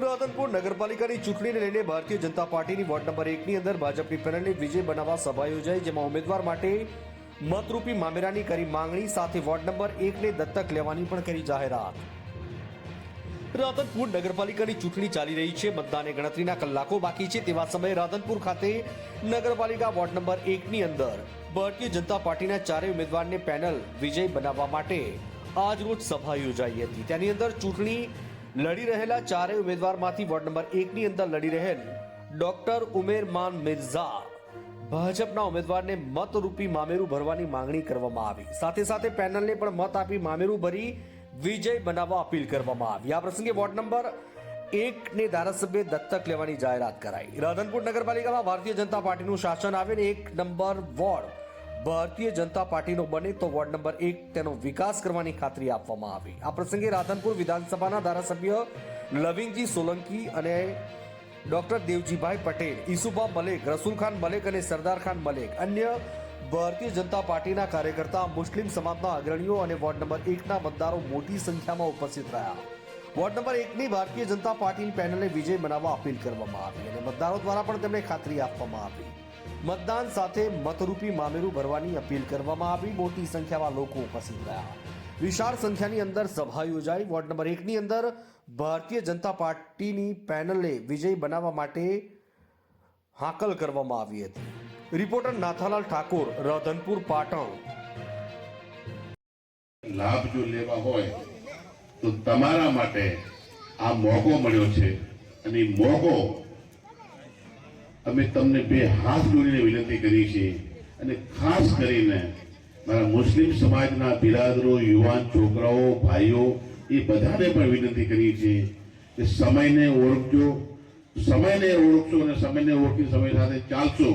રાધનપુર નગરપાલિકાની ચૂંટણીને લઈને ભારતીય જનતા પાર્ટીની વોર્ડ નંબર એકની અંદર ભાજપની પેનલને વિજય બનાવવા સભા યોજાઈ, જેમાં ઉમેદવાર માટે મતરૂપી મામેરાની કરી માંગણી, સાથે વોર્ડ નંબર એકને દત્તક લેવાની પણ કરી જાહેરાત. રાધનપુર નગરપાલિકાની ચૂંટણી ચાલી રહી છે, મતદાને ગણતરીના કલાકો બાકી છે, તેવા સમયે રાધનપુર ખાતે નગરપાલિકા વોર્ડ નંબર એકની અંદર ભારતીય જનતા પાર્ટીના ચારેય ઉમેદવારને પેનલ વિજય બનાવવા માટે આજરોજ સભા યોજાઈ હતી. તેની અંદર ચૂંટણી લડી રહેલા ચારેય ઉમેદવારમાંથી વોર્ડ નંબર એકની અંદર લડી રહેલ ડોક્ટર ઉમેરમાન મિર્ઝા. ભાજપના ઉમેદવારને મતરૂપી મામેરું ભરવાની માંગણી કરવામાં આવી. સાથે સાથે પેનલને પણ મત આપી મામેરું ભરી વિજય બનાવવા અપીલ કરવામાં આવી. આ પ્રસંગે વોર્ડ નંબર એકને ધારાસભ્ય દત્તક લેવાની જાહેરાત કરાઈ. રાધનપુર નગરપાલિકામાં ભારતીય જનતા પાર્ટીનું શાસન આવે ને એક નંબર વોર્ડ ભારતીય જનતા પાર્ટીનો બને તો વોર્ડ નંબર એક તેનો વિકાસ કરવાની ખાતરી આપવામાં આવી. આ પ્રસંગે રાધનપુર વિધાનસભાના ધારાસભ્ય લવિંગજી સોલંકી અને ડોક્ટર દેવજીભાઈ પટેલ ઈસુભા મલેક રસુલખાન મલેક અને સરદાર ખાન મલેક, અન્ય ભારતીય જનતા પાર્ટીના કાર્યકર્તા, મુસ્લિમ સમાજના અગ્રણીઓ અને વોર્ડ નંબર એકના મતદારો મોટી સંખ્યામાં ઉપસ્થિત રહ્યા. વોર્ડ નંબર એકની ભારતીય જનતા પાર્ટીની પેનલને વિજય બનાવવા અપીલ કરવામાં આવી અને મતદારો દ્વારા પણ તેમને ખાતરી આપવામાં આવી. મતદાન સાથે મતરૂપી મામેરું ભરવાની અપીલ કરવામાં આવી. મોટી સંખ્યામાં લોકો ઉપસ્થિત રહ્યા. વિશાળ સંખ્યાની અંદર સભા યોજાઈ. વોર્ડ નંબર એકની અંદર ભારતીય જનતા પાર્ટીની પેનલે વિજય બનાવવા માટે હાકલ કરવામાં આવી હતી. રિપોર્ટર નાથાલાલ ઠાકોર, રાધનપુર, પાટણ. લાભ જો લેવા હોય તો તમારા માટે આ મોકો મળ્યો છે. અને મોકો અમે તમને બે હાથ જોડીને વિનંતી કરી છે અને ખાસ કરીને મારા મુસ્લિમ સમાજના બિરાદરો, યુવાન છોકરાઓ, ભાઈઓ, એ બધાને પણ વિનંતી કરી છે કે સમયને ઓળખજો. સમયને ઓળખશો અને સમયને ઓળખી સમય સાથે ચાલશો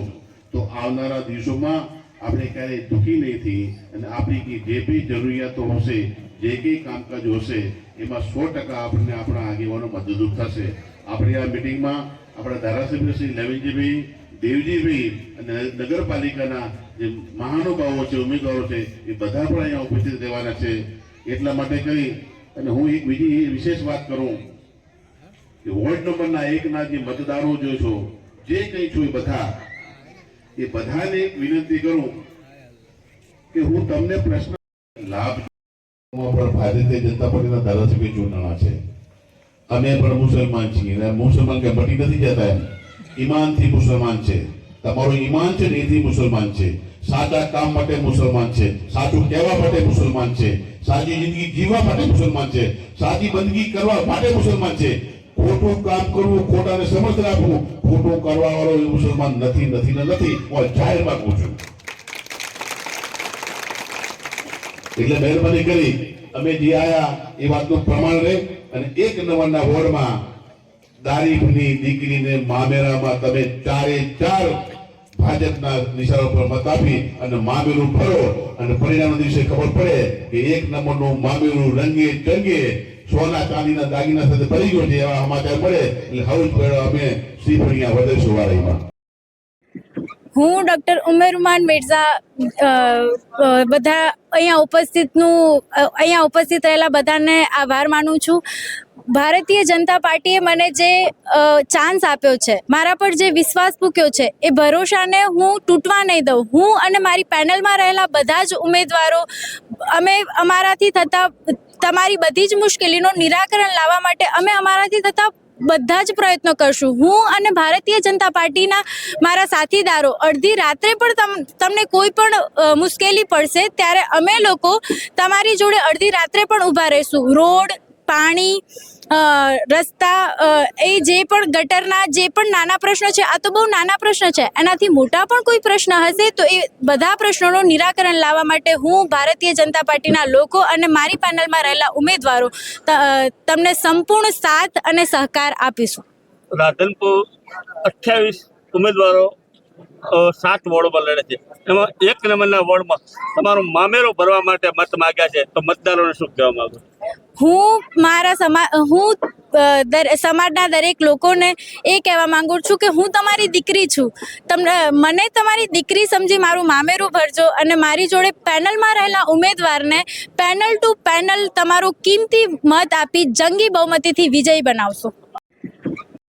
તો આવનારા દિવસોમાં આપણે ક્યારેય દુઃખી નહીં થઈ અને આપણી જે બી જરૂરિયાતો હશે, જે કંઈ કામકાજ હશે, એમાં સો ટકા આપણને આપણા આગેવાનો મદદરૂપ થશે. આપણી આ મિટિંગમાં આપણા ધારાસભ્ય શ્રી નવીનજીભાઈ, દેવજીભાઈ અને નગરપાલિકાના જે મહાનુભાવો છે, ઉમેદવારો છે, એ બધા પણ અહીંયા ઉપસ્થિત રહેવાના છે. એટલા માટે કહી અને હું એક બીજી વિશેષ વાત કરું કે વોર્ડ નંબરના એકના જે મતદારો જો છો, જે કંઈ છો એ બધા, એ બધાને વિનંતી કરું કે હું તમને પ્રશ્ન લાભ પણ ભારતીય જનતા પાર્ટીના ધારાસભ્ય ચૂંટણા છે. અમે પણ મુસલમાન છીએ મુસલમાન કે મટી નથી જતા એમ. ઈમાનથી મુસલમાન છે. તમારું ઈમાન છે ને એથી મુસલમાન છે. સાચા કામ માટે મુસલમાન છે. સાચું કહેવા માટે મુસલમાન છે. સાચી જિંદગી જીવવા માટે મુસલમાન છે. સાચી બંદગી કરવા માટે મુસલમાન છે. ખોટું કામ કરવું, ખોટાને સમજ રાખવું, ખોટું કરવા વાળો મુસલમાન નથી નથી ને નથી. હું જાહેર માંગુ છું. એટલે મહેરબાની કરી અમે જે આયા એ વાતનું પ્રમાણ રહે અને એક નંબરના વોર્ડમાં દારીફની દીકરીને મામેરામાં તમે ચારે ચાર ભાજપના નિશાન પર મત આપી અને મામેરું ફરો અને પરિણામ દિવસે ખબર પડે કે એક નંબરનું મામેરું રંગે ચંગે સોના ચાંદીના દાગીના સાથે ભરી ગયો છે એવા સમાચાર મળે એટલે પેડો અમે શ્રીફળિયા વધે વાળીમાં હું ડૉક્ટર ઉમેરુમાન મિર્ઝા બધા અહીંયા ઉપસ્થિતનું અહીંયા ઉપસ્થિત રહેલા બધાને આભાર માનું છું. ભારતીય જનતા પાર્ટીએ મને જે ચાન્સ આપ્યો છે, મારા પર જે વિશ્વાસ મૂક્યો છે, એ ભરોસાને હું તૂટવા નહીં દઉં. હું અને મારી પેનલમાં રહેલા બધા જ ઉમેદવારો, અમે અમારાથી થતા, તમારી બધી જ મુશ્કેલીનું નિરાકરણ લાવવા માટે અમે અમારાથી થતા બધા જ પ્રયત્નો કરશું. હું અને ભારતીય જનતા પાર્ટીના મારા સાથીદારો અડધી રાત્રે પણ તમ, તમને કોઈ પણ મુશ્કેલી પડશે ત્યારે અમે લોકો તમારી જોડે અડધી રાત્રે પણ ઊભા રહીશું. રોડ, પાણી રસ્તા એ જે પણ ગટરના જે પણ નાના પ્રશ્નો છે, આ તો બહુ નાના પ્રશ્ન છે. એનાથી મોટા પણ કોઈ પ્રશ્ન હશે તો એ બધા પ્રશ્નોનું નિરાકરણ લાવવા માટે હું ભારતીય જનતા પાર્ટીના લોકો અને મારી પેનલમાં રહેલા ઉમેદવારો તમને સંપૂર્ણ સાથ અને સહકાર આપીશું. રાધનપુર અઠ્યાવીસ ઉમેદવારો સાત વોર્ડમાં લડે છે. એમાં એક નંબરના વોર્ડમાં તમારો મામેરો ભરવા માટે મત માગ્યા છે, તો મતદારોને શું કહેવા માંગુ હું મારા સમા, હું સમાજના દરેક લોકોને એ કહેવા માંગુ છું કે હું તમારી દીકરી છું. તમને, મને તમારી દીકરી સમજી મારું મામેરું ભરજો અને મારી જોડે પેનલમાં રહેલા ઉમેદવારને પેનલ ટુ પેનલ તમારો કિંમતી મત આપી જંગી બહુમતીથી વિજયી બનાવશો.